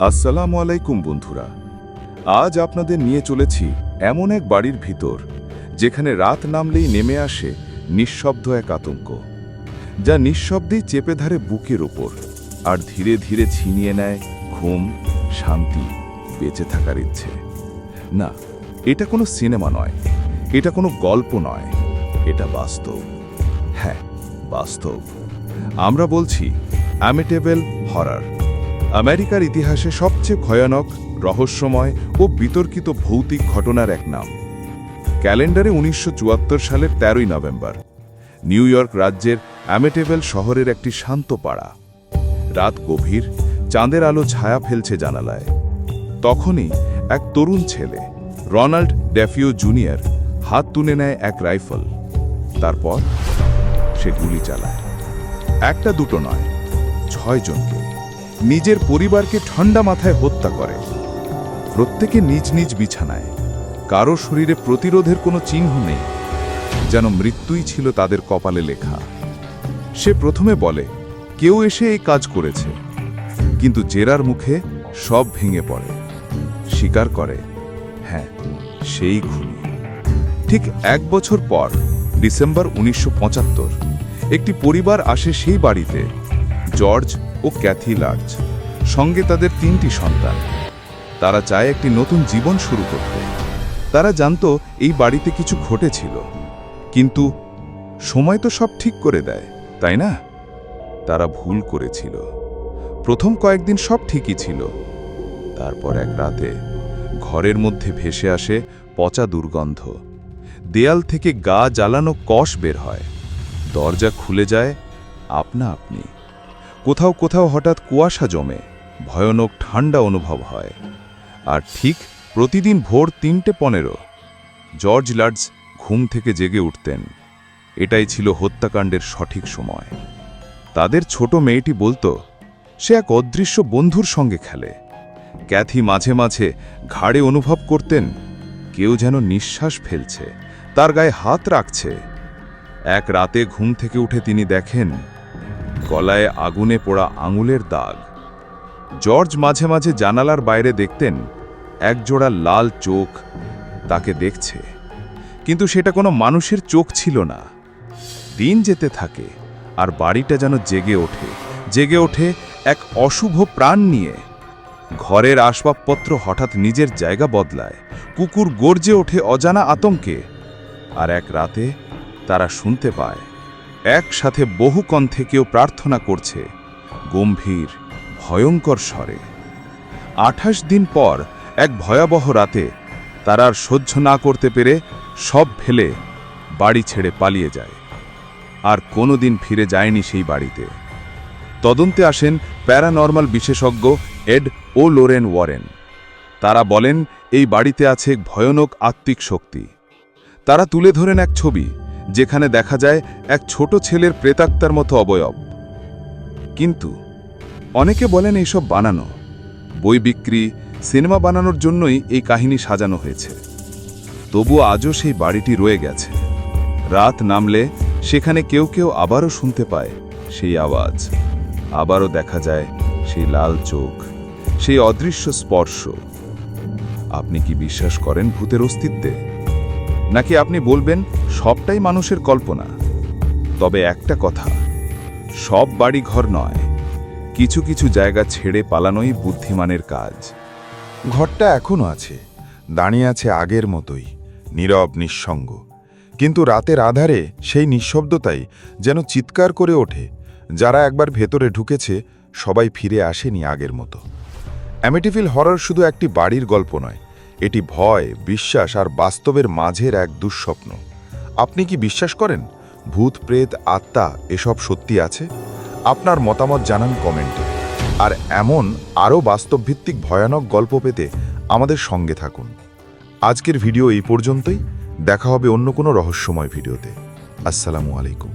আসসালামু আলাইকুম বন্ধুরা। আজ আপনাদের নিয়ে চলেছি এমন এক বাড়ির ভিতর, যেখানে রাত নামলেই নেমে আসে নিঃশব্দ এক আতঙ্ক, যা নিঃশব্দেই চেপে ধরে বুকের ওপর আর ধীরে ধীরে ছিনিয়ে নেয় ঘুম, শান্তি, বেঁচে থাকার ইচ্ছে। না, এটা কোনো সিনেমা নয়, এটা কোনো গল্প নয়, এটা বাস্তব। হ্যাঁ বাস্তব। আমরা বলছি অ্যামিটেবল হরার। আমেরিকার ইতিহাসে সবচেয়ে ভয়ানক, রহস্যময় ও বিতর্কিত ভৌতিক ঘটনার এক নাম। ক্যালেন্ডারে উনিশশো চুয়াত্তর সালের তেরোই নভেম্বর। নিউ ইয়র্ক রাজ্যের অ্যামেটেবেল শহরের একটি শান্ত পাড়া। রাত গভীর, চাঁদের আলো ছায়া ফেলছে জানালায়। তখনই এক তরুণ ছেলে, রনাল্ড ডেফিও জুনিয়র, হাত তুলে নেয় এক রাইফেল। তারপর সে গুলি চালায়। একটা দুটো নয়, ছয় ছয়জনকে নিজের পরিবারকে ঠান্ডা মাথায় হত্যা করে। প্রত্যেকে নিজ নিজ বিছানায়। কারও শরীরে প্রতিরোধের কোনো চিহ্ন নেই। যেন মৃত্যুই ছিল তাদের কপালে লেখা। সে প্রথমে বলে, কেউ এসে এই কাজ করেছে। কিন্তু জেরার মুখে সব ভেঙে পড়ে। স্বীকার করে হ্যাঁ সেই খুনি। ঠিক এক বছর পর, ডিসেম্বর উনিশশো পঁচাত্তর, একটি পরিবার আসে সেই বাড়িতে। জর্জ ও ক্যাথি লার্জ। সঙ্গে তাদের তিনটি সন্তান। তারা চায় একটি নতুন জীবন শুরু করতে। তারা জানতো এই বাড়িতে কিছু ঘটেছিল। কিন্তু সময় তো সব ঠিক করে দেয়, তাই না? তারা ভুল করেছিল। প্রথম কয়েকদিন সব ঠিকই ছিল। তারপর এক রাতে ঘরের মধ্যে ভেসে আসে পচা দুর্গন্ধ। দেয়াল থেকে গা জ্বালানো কষ বের হয়। দরজা খুলে যায়, আপনা আপনি। কোথাও কোথাও হঠাৎ কুয়াশা জমে, ভয়ানক ঠান্ডা অনুভব হয়। আর ঠিক প্রতিদিন ভোর তিনটে পনেরো, জর্জ লার্ডস ঘুম থেকে জেগে উঠতেন। এটাই ছিল হত্যাকাণ্ডের সঠিক সময়। তাদের ছোট মেয়েটি বলতো, সে এক অদৃশ্য বন্ধুর সঙ্গে খেলে। ক্যাথি মাঝে মাঝে ঘাড়ে অনুভব করতেন, কেউ যেন নিঃশ্বাস ফেলছে, তার গায়ে হাত রাখছে। এক রাতে ঘুম থেকে উঠে তিনি দেখেন গলায় আগুনে পোড়া আঙুলের দাগ। জর্জ মাঝে মাঝে জানালার বাইরে দেখতেন একজোড়া লাল চোখ তাকে দেখছে। কিন্তু সেটা কোনো মানুষের চোখ ছিল না। দিন যেতে থাকে আর বাড়িটা যেন জেগে ওঠে জেগে ওঠে এক অশুভ প্রাণ নিয়ে। ঘরের আসবাবপত্র হঠাৎ নিজের জায়গা বদলায়, কুকুর গর্জে ওঠে অজানা আতঙ্কে, আর এক রাতে তারা শুনতে পায়। একসাথে বহু কণ্ঠে কেউ প্রার্থনা করছে। গম্ভীর, ভয়ঙ্কর স্বরে। আঠাশ দিন পর এক ভয়াবহ রাতে তারা আর সহ্য না করতে পেরে সব ফেলে বাড়ি ছেড়ে পালিয়ে যায়। আর কোনোদিন ফিরে যায়নি সেই বাড়িতে। তদন্তে আসেন প্যারানর্মাল বিশেষজ্ঞ এড ও লোরেন ওয়ারেন। তারা বলেন, এই বাড়িতে আছে ভয়ানক আত্মিক শক্তি। তারা তুলে ধরেন এক ছবি। যেখানে দেখা যায় এক ছোট ছেলের প্রেতাত্মার মতো অবয়ব। কিন্তু অনেকে বলেন এইসব বানানো, বই বিক্রি, সিনেমা বানানোর জন্যই এই কাহিনী সাজানো হয়েছে। তবু আজও সেই বাড়িটি রয়ে গেছে। রাত নামলে সেখানে কেউ কেউ আবারও শুনতে পায় সেই আওয়াজ। আবারও দেখা যায় সেই লাল চোখ, সেই অদৃশ্য স্পর্শ। আপনি কি বিশ্বাস করেন ভূতের অস্তিত্বে? নাকি আপনি বলবেন, সবটাই মানুষের কল্পনা? তবে একটা কথা, সব বাড়ি ঘর নয়, কিছু কিছু জায়গা ছেড়ে পালানোই বুদ্ধিমানের কাজ। ঘরটা এখনও আছে, দাঁড়িয়ে আছে আগের মতোই, নীরব নিঃসঙ্গ। কিন্তু রাতের আধারে সেই নিঃশব্দতাই যেন চিৎকার করে ওঠে, যারা একবার ভেতরে ঢুকেছে, সবাই ফিরে আসেনি আগের মতো। অ্যামেটিফিল হরর শুধু একটি বাড়ির গল্প নয় এটি ভয়, বিশ্বাস আর বাস্তবের মাঝের এক দুঃস্বপ্ন। আপনি কি বিশ্বাস করেন? ভূত, প্রেত, আত্মা, এসব সত্যি আছে? আপনার মতামত জানান কমেন্টে। আর এমন আরও বাস্তবভিত্তিক ভয়ানক গল্প পেতে আমাদের সঙ্গে থাকুন। আজকের ভিডিও এই পর্যন্তই। দেখা হবে অন্য কোনো রহস্যময় ভিডিওতে। আসসালামু আলাইকুম।